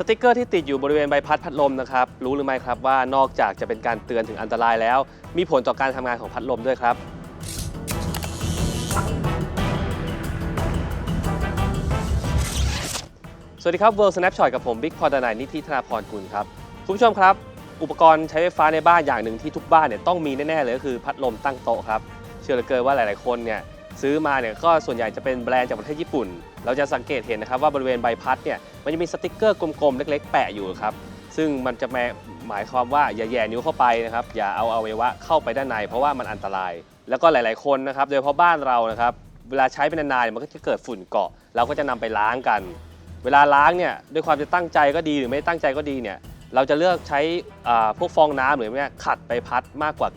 สติกเกอร์ที่ติดอยู่บริเวณใบพัดพัดลมนะครับ รู้หรือไม่ครับว่านอกจากจะเป็นการเตือนถึงอันตรายแล้ว มีผลต่อการทำงานของพัดลมด้วยครับ สวัสดีครับ World Snapshot กับผมบิ๊กพอดนายนิธิธนาพรกุลครับ คุณผู้ชมครับ อุปกรณ์ใช้ไฟฟ้าในบ้านอย่างหนึ่งที่ทุกบ้านเนี่ยต้องมีแน่ ๆ เลยก็คือพัดลมตั้งโต๊ะครับ เชื่อเหลือเกินว่าหลาย ๆ คนเนี่ย ซื้อมาเนี่ยก็ส่วนใหญ่จะเป็นแบรนด์จากประเทศญี่ปุ่น เราจะสังเกตเห็นนะครับว่าบริเวณใบพัดเนี่ยมันจะมีสติกเกอร์กลมๆเล็ก ๆ แปะอยู่ครับซึ่งมันจะหมายความว่าอย่าแย่นิ้วเข้าไปนะครับอย่าเอาอวัยวะเข้าไปด้านใน เพราะว่ามันอันตราย แล้วก็หลาย ๆคนนะครับโดยเฉพาะบ้านเรานะครับเวลาใช้เป็นนานๆมันก็จะเกิดฝุ่นเกาะ เราก็จะนำไปล้างกัน เวลาล้างเนี่ยด้วยความจะตั้งใจก็ดีหรือไม่ตั้งใจก็ดีเนี่ยเราจะเลือกใช้พวกฟองน้ำหรือเนี่ขัดไปพัดมากกว่า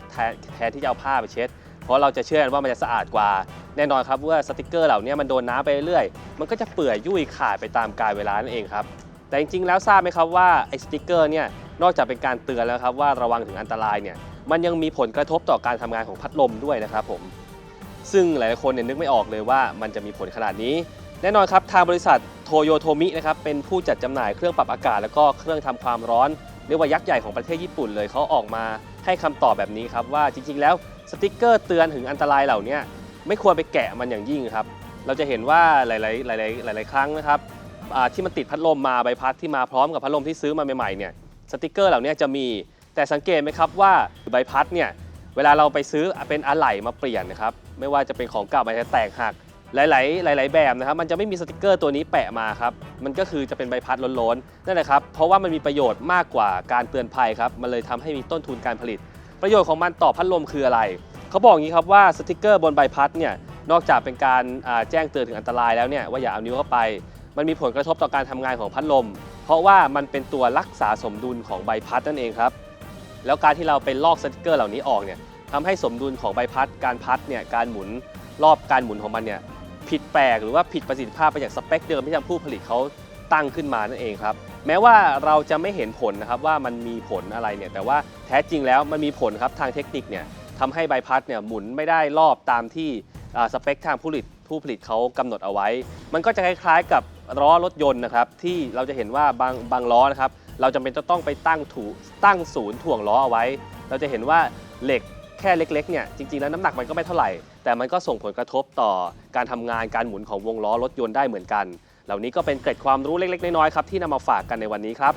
แทนที่จะเอาผ้าไปเช็ด เพราะเราจะเชื่อว่ามันจะสะอาดกว่า แน่นอนครับว่าสติกเกอร์เหล่านี้มันโดนน้ำไปเรื่อยมันก็จะเปื่อยยุ่ยขาดไปตามกาลเวลานั่นเองครับแต่จริงๆแล้วทราบไหมครับว่าไอ้สติกเกอร์เนี่ยนอกจากเป็นการเตือนแล้วครับว่าระวังถึงอันตรายเนี่ยมันยังมีผลกระทบต่อการทำงานของพัดลมด้วยนะครับผมซึ่งหลายๆคนเนี่ยนึกไม่ออกเลยว่ามันจะมีผลขนาดนี้ แน่นอนครับทางบริษัทโทโยโทมินะครับเป็นผู้จัดจำหน่ายเครื่องปรับอากาศ แล้วก็เครื่องทำความร้อนเรียกว่ายักษ์ใหญ่ของประเทศญี่ปุ่นเลยเขาออกมาให้คำตอบแบบนี้ครับว่าจริงๆ แล้วสติกเกอร์เตือนถึงอันตรายเหล่านี้ ไม่ควรไปแกะมันอย่างยิ่งครับ เราจะเห็นว่าหลาย ๆ หลาย ๆ หลาย ๆ ครั้งนะครับที่มันติดพัดลมมาใบพัดที่มาพร้อมกับพัดลมที่ซื้อมาใหม่ ๆ เนี่ยสติกเกอร์เหล่านี้จะมีแต่สังเกตไหมครับว่าใบพัดเนี่ยเวลาเราไปซื้อเป็นอะไหล่มาเปลี่ยนนะครับไม่ว่าจะเป็นของเก่ามันจะแตกหักหลาย ๆ หลาย ๆ แบบนะครับ มันจะไม่มีสติกเกอร์ตัวนี้แปะมาครับ มันก็คือจะเป็นใบพัดล้นๆ นั่นแหละครับ เพราะว่ามันมีประโยชน์มากกว่าการเตือนภัยครับ มันเลยทำให้มีต้นทุนการผลิต ประโยชน์ของมันต่อพัดลมคืออะไร เขาบอกอย่างนี้ครับว่าสติกเกอร์บนใบพัดเนี่ยนอกจากเป็นการแจ้งเตือนถึงอันตรายแล้วเนี่ยว่าอย่าเอานิ้วเข้าไป มันมีผลกระทบต่อการทำงานของพัดลม เพราะว่ามันเป็นตัวรักษาสมดุลของใบพัดนั่นเองครับ แล้วการที่เราไปลอกสติกเกอร์เหล่านี้ออกเนี่ยทำให้สมดุลของใบพัดการพัดเนี่ยการหมุนรอบการหมุนของมันเนี่ยผิดแปลกหรือว่าผิดประสิทธิภาพไปจากสเปคเดิมที่ทางผู้ผลิตเขาตั้งขึ้นมานั่นเองครับ แม้ว่าเราจะไม่เห็นผลนะครับว่ามันมีผลอะไรเนี่ยแต่ว่าแท้จริงแล้วมันมีผลครับทางเทคนิคเนี่ย ทำให้ใบพัดเนี่ยหมุนไม่ได้รอบตามที่สเปคทางผู้ผลิตผู้ผลิตเขากำหนดเอาไว้ มันก็จะคล้ายๆกับล้อรถยนต์นะครับที่เราจะเห็นว่าบางบางล้อนะครับเราจำเป็นจะต้องไปตั้งถูตั้งศูนย์ถ่วงล้อเอาไว้ เราจะเห็นว่าเหล็กแค่เล็กๆเนี่ยจริงๆแล้วน้ำหนักมันก็ไม่เท่าไหร่ แต่มันก็ส่งผลกระทบต่อการทำงานการหมุนของวงล้อรถยนต์ได้เหมือนกัน เหล่านี้ก็เป็นเกร็ดความรู้เล็กๆ น้อยๆครับที่นำมาฝากกันในวันนี้ครับ